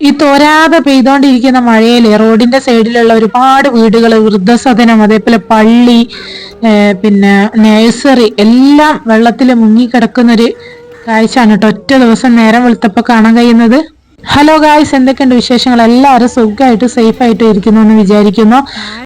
ഈ തോരാതെ പെയ്തോണ്ടിരിക്കുന്ന മഴയിൽ റോഡിന്റെ സൈഡിലുള്ള ഒരുപാട് വീടുകൾ വൃദ്ധസദനം അതേപോലെ പള്ളി പിന്നെ നഴ്സറി എല്ലാം വെള്ളത്തിൽ മുങ്ങിക്കിടക്കുന്നൊരു കാഴ്ചയാണ് കേട്ടോ. ഒറ്റ ദിവസം നേരം വെളുത്തപ്പോ കാണാൻ കഴിയുന്നത്. ഹലോ ഗായ്സ് എന്തൊക്കെയുണ്ട് വിശേഷങ്ങൾ? എല്ലാവരും സുഖമായിട്ട് സേഫ് ആയിട്ട് ഇരിക്കുന്നു എന്ന് വിചാരിക്കുന്നു.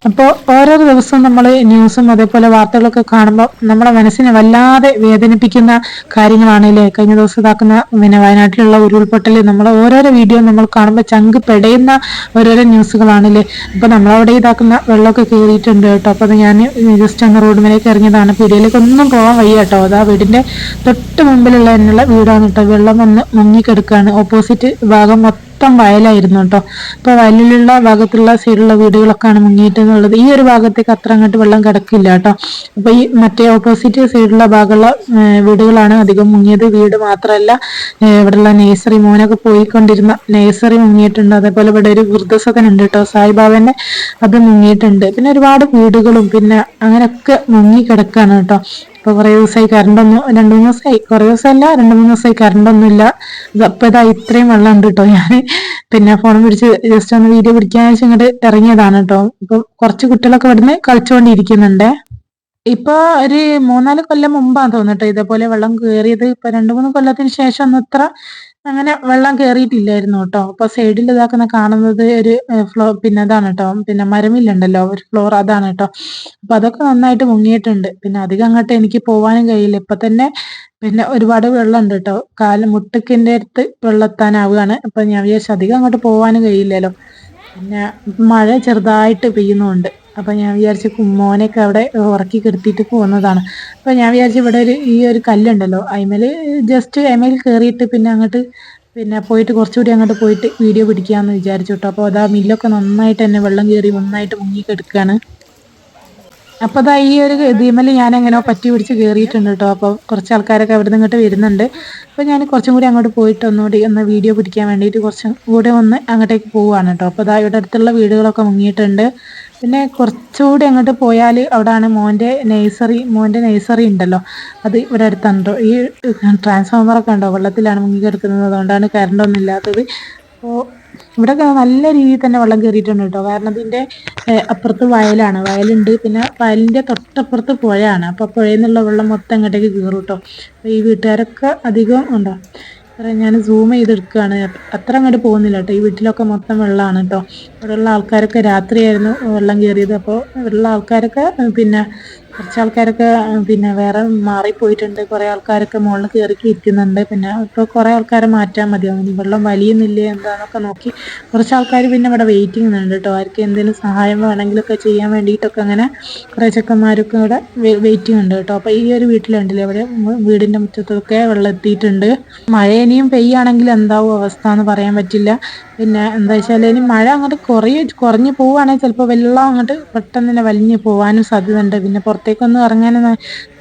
അപ്പോൾ ഓരോ ദിവസവും നമ്മൾ ന്യൂസും അതേപോലെ വാർത്തകളൊക്കെ കാണുമ്പോൾ നമ്മുടെ മനസ്സിനെ വല്ലാതെ വേദനിപ്പിക്കുന്ന കാര്യങ്ങളാണല്ലേ കഴിഞ്ഞ ദിവസം ഇതാക്കുന്ന പിന്നെ വയനാട്ടിലുള്ള ഉരുൾപൊട്ടൽ നമ്മൾ ഓരോരോ വീഡിയോ നമ്മൾ കാണുമ്പോൾ ചങ്ക് പെടയുന്ന ഓരോരോ ന്യൂസുകളാണല്ലേ അപ്പോൾ നമ്മളവിടെ ഇതാക്കുന്ന വെള്ളമൊക്കെ കയറിയിട്ടുണ്ട് കേട്ടോ. അപ്പോൾ ഞാൻ ജസ്റ്റ് ഒന്ന് റോഡ് മേലേക്ക് ഇറങ്ങിയതാണ്. പീടിയയിലേക്ക് ഒന്നും പോകാൻ വയ്യ കേട്ടോ. അതാ വീടിന്റെ തൊട്ട് മുമ്പിലുള്ള എന്നുള്ള വീടാണ് കേട്ടോ. വെള്ളം വന്ന് മുങ്ങിക്കെടുക്കുകയാണ് ഓപ്പോസിറ്റ് മൊത്തം വയലായിരുന്നു കേട്ടോ ഇപ്പൊ വയലിലുള്ള ഭാഗത്തുള്ള സൈഡിലുള്ള വീടുകളൊക്കെയാണ് മുങ്ങിയിട്ടെന്നുള്ളത് ഈ ഒരു ഭാഗത്തേക്ക് അത്ര അങ്ങോട്ട് വെള്ളം കിടക്കില്ല കേട്ടോ അപ്പൊ ഈ മറ്റേ ഓപ്പോസിറ്റ് സൈഡിലുള്ള ഭാഗമുള്ള വീടുകളാണ് അധികം മുങ്ങിയത്. വീട് മാത്രമല്ല ഇവിടെയുള്ള നേഴ്സറി മോനൊക്കെ പോയിക്കൊണ്ടിരുന്ന നേഴ്സറി മുങ്ങിയിട്ടുണ്ട്. അതേപോലെ ഇവിടെ ഒരു വൃദ്ധസദനം ഉണ്ട് കേട്ടോ സായിബാബന്റെ അത് മുങ്ങിയിട്ടുണ്ട്. പിന്നെ ഒരുപാട് വീടുകളും പിന്നെ അങ്ങനെയൊക്കെ മുങ്ങി കിടക്കാണ് കേട്ടോ ഇപ്പൊ കുറേ ദിവസമായി കറണ്ടൊന്നും രണ്ടു മൂന്ന് ദിവസമായി കുറേ ദിവസമല്ല രണ്ടു മൂന്ന് ദിവസമായി കറണ്ടൊന്നും ഇല്ല അപ്പൊ ഇതാ ഇത്രയും വെള്ളം ഉണ്ട് കേട്ടോ ഞാൻ പിന്നെ ഫോൺ പിടിച്ച് ജസ്റ്റ് ഒന്ന് വീഡിയോ പിടിക്കാൻ വെച്ച് ഇങ്ങോട്ട് ഇറങ്ങിയതാണ് കേട്ടോ ഇപ്പൊ കുറച്ച് കുട്ടികളൊക്കെ ഇവിടുന്ന് കളിച്ചുകൊണ്ടിരിക്കുന്നുണ്ട് ഇപ്പൊ ഒരു മൂന്നാൽ കൊല്ലം മുമ്പാന്ന് തോന്നിട്ട് ഇതേപോലെ വെള്ളം കയറിയത് ഇപ്പൊ രണ്ടു മൂന്ന് കൊല്ലത്തിന് ശേഷം ഒന്നും ഇത്ര അങ്ങനെ വെള്ളം കയറിയിട്ടില്ലായിരുന്നു കേട്ടോ. അപ്പൊ സൈഡിൽ ഇതാക്കുന്ന കാണുന്നത് ഒരു ഫ്ലോ പിന്നെ അതാണ് കേട്ടോ. പിന്നെ മരമില്ലുണ്ടല്ലോ ഒരു ഫ്ലോർ അതാണ് കേട്ടോ. അപ്പൊ അതൊക്കെ നന്നായിട്ട് മുങ്ങിയിട്ടുണ്ട്. പിന്നെ അധികം അങ്ങോട്ട് എനിക്ക് പോവാനും കഴിയില്ല. ഇപ്പൊ തന്നെ പിന്നെ ഒരുപാട് വെള്ളം ഉണ്ട് കേട്ടോ. കാൽ മുട്ടുക്കിന്റെ അടുത്ത് വെള്ളത്താനാവുകയാണ്. അപ്പൊ ഞാൻ വിചാരിച്ചു അധികം അങ്ങോട്ട് പോവാനും കഴിയില്ലല്ലോ. പിന്നെ മഴ ചെറുതായിട്ട് പെയ്യുന്നുണ്ട്. അപ്പൊ ഞാൻ വിചാരിച്ചു കുമ്മോനൊക്കെ അവിടെ ഉറക്കി കിടത്തിയിട്ട് പോകുന്നതാണ് അപ്പോൾ ഞാൻ വിചാരിച്ചു ഇവിടെ ഒരു ഈ ഒരു കല്ലുണ്ടല്ലോ അയിമേൽ ജസ്റ്റ് അയിമേൽ കയറിയിട്ട് പിന്നെ അങ്ങോട്ട് പിന്നെ പോയിട്ട് കുറച്ചുകൂടി അങ്ങോട്ട് പോയിട്ട് വീഡിയോ പിടിക്കാന്ന് വിചാരിച്ചു കേട്ടോ അപ്പോൾ അതാ മില്ലൊക്കെ നന്നായിട്ട് തന്നെ വെള്ളം കയറി നന്നായിട്ട് മുങ്ങി കിടക്കുകയാണ് അപ്പോൾ അതാ ഈ ഒരു ഇതിമേൽ ഞാൻ എങ്ങനെയോ പറ്റി പിടിച്ച് കയറിയിട്ടുണ്ട് കേട്ടോ അപ്പോൾ കുറച്ച് ആൾക്കാരൊക്കെ അവിടെ നിന്ന് ഇങ്ങോട്ട് വരുന്നുണ്ട്. അപ്പോൾ ഞാൻ കുറച്ചും കൂടി അങ്ങോട്ട് പോയിട്ട് ഒന്നുകൂടി ഒന്ന് വീഡിയോ പിടിക്കാൻ വേണ്ടിയിട്ട് കുറച്ചും കൂടെ ഒന്ന് അങ്ങോട്ടേക്ക് പോവുകയാണ് കേട്ടോ അപ്പോൾ അതാ ഇവിടെ അടുത്തുള്ള വീടുകളൊക്കെ മുങ്ങിയിട്ടുണ്ട്. പിന്നെ കുറച്ചുകൂടി അങ്ങോട്ട് പോയാൽ അവിടെയാണ് മോന്റെ നേഴ്സറി മോന്റെ നേഴ്സറി ഉണ്ടല്ലോ. അത് ഇവിടെ അടുത്തുണ്ടോ ഈ ട്രാൻസ്ഫോമറൊക്കെ ഉണ്ടോ? വെള്ളത്തിലാണ് മുങ്ങി കിടക്കുന്നത്. അതുകൊണ്ടാണ് കറണ്ടൊന്നും ഇല്ലാത്തത്. അപ്പോൾ ഇവിടെ നല്ല രീതിയിൽ തന്നെ വെള്ളം കയറിയിട്ടുണ്ട് കേട്ടോ. കാരണം അതിന്റെ അപ്പുറത്ത് വയലാണ്. വയലുണ്ട്. പിന്നെ വയലിന്റെ തൊട്ടപ്പുറത്ത് പുഴയാണ്. അപ്പോൾ പുഴയിൽ നിന്നുള്ള വെള്ളം മൊത്തം അങ്ങോട്ടേക്ക് കയറും കേട്ടോ. അപ്പോൾ ഈ വീട്ടുകാരൊക്കെ അധികം ഉണ്ടോ? ഞാൻ സൂം ചെയ്തെടുക്കുകയാണ്. അത്ര അങ്ങോട്ട് പോകുന്നില്ല കേട്ടോ. ഈ വീട്ടിലൊക്കെ മൊത്തം വെള്ളമാണ് കേട്ടോ. ഇവിടെയുള്ള ആൾക്കാരൊക്കെ രാത്രിയായിരുന്നു വെള്ളം കയറിയത്. അപ്പോൾ ഇവിടെയുള്ള ആൾക്കാരൊക്കെ പിന്നെ കുറച്ച് ആൾക്കാരൊക്കെ പിന്നെ വേറെ മാറിപ്പോയിട്ടുണ്ട്. കുറേ ആൾക്കാരൊക്കെ മുകളിൽ കയറി ഇരിക്കുന്നുണ്ട്. പിന്നെ ഇപ്പോൾ കുറേ ആൾക്കാരെ മാറ്റാൻ മതിയാവും വെള്ളം വലിയുന്നില്ല എന്താണെന്നൊക്കെ നോക്കി കുറച്ച് ആൾക്കാർ പിന്നെ ഇവിടെ വെയിറ്റിംഗ് ഉണ്ട് കേട്ടോ ആർക്ക് എന്തെങ്കിലും സഹായം വേണമെങ്കിലൊക്കെ ചെയ്യാൻ വേണ്ടിയിട്ടൊക്കെ അങ്ങനെ കുറേ ചെക്കന്മാരൊക്കെ ഇവിടെ വെയിറ്റിംഗ് ഉണ്ട് കേട്ടോ അപ്പോൾ ഈ ഒരു വീട്ടിലുണ്ടല്ലോ. ഇവിടെ വീടിന്റെ മുറ്റത്തൊക്കെ വെള്ളം എത്തിയിട്ടുണ്ട് മഴ ഇനിയും പെയ്യാണെങ്കിൽ എന്താവും അവസ്ഥ എന്ന് പറയാൻ പറ്റില്ല. പിന്നെ എന്താ വെച്ചാൽ ഇനി മഴ അങ്ങോട്ട് കുറയ കുറഞ്ഞു പോവുകയാണെങ്കിൽ ചിലപ്പോൾ വെള്ളം അങ്ങോട്ട് പെട്ടെന്ന് തന്നെ വലിഞ്ഞു പോകാനും സാധ്യതയുണ്ട്. പിന്നെ പുറത്തേക്കൊന്നും ഇറങ്ങാനൊന്നും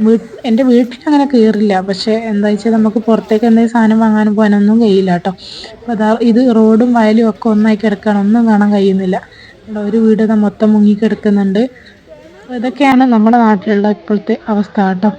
വീ എന്റെ വീട്ടിൽ അങ്ങനെ കയറില്ല പക്ഷേ എന്താ വെച്ചാൽ നമുക്ക് പുറത്തേക്ക് എന്തെങ്കിലും സാധനം വാങ്ങാനും പോകാനൊന്നും കഴിയില്ല കേട്ടോ. അപ്പോൾ അതാ ഇത് റോഡും വയലും ഒക്കെ ഒന്നായി കിടക്കണം. ഒന്നും കാണാൻ കഴിയുന്നില്ല. ഒരു വീട് മൊത്തം മുങ്ങി കിടക്കുന്നുണ്ട് ഇതൊക്കെയാണ് നമ്മുടെ നാട്ടിലുള്ള ഇപ്പോഴത്തെ അവസ്ഥ കേട്ടോ.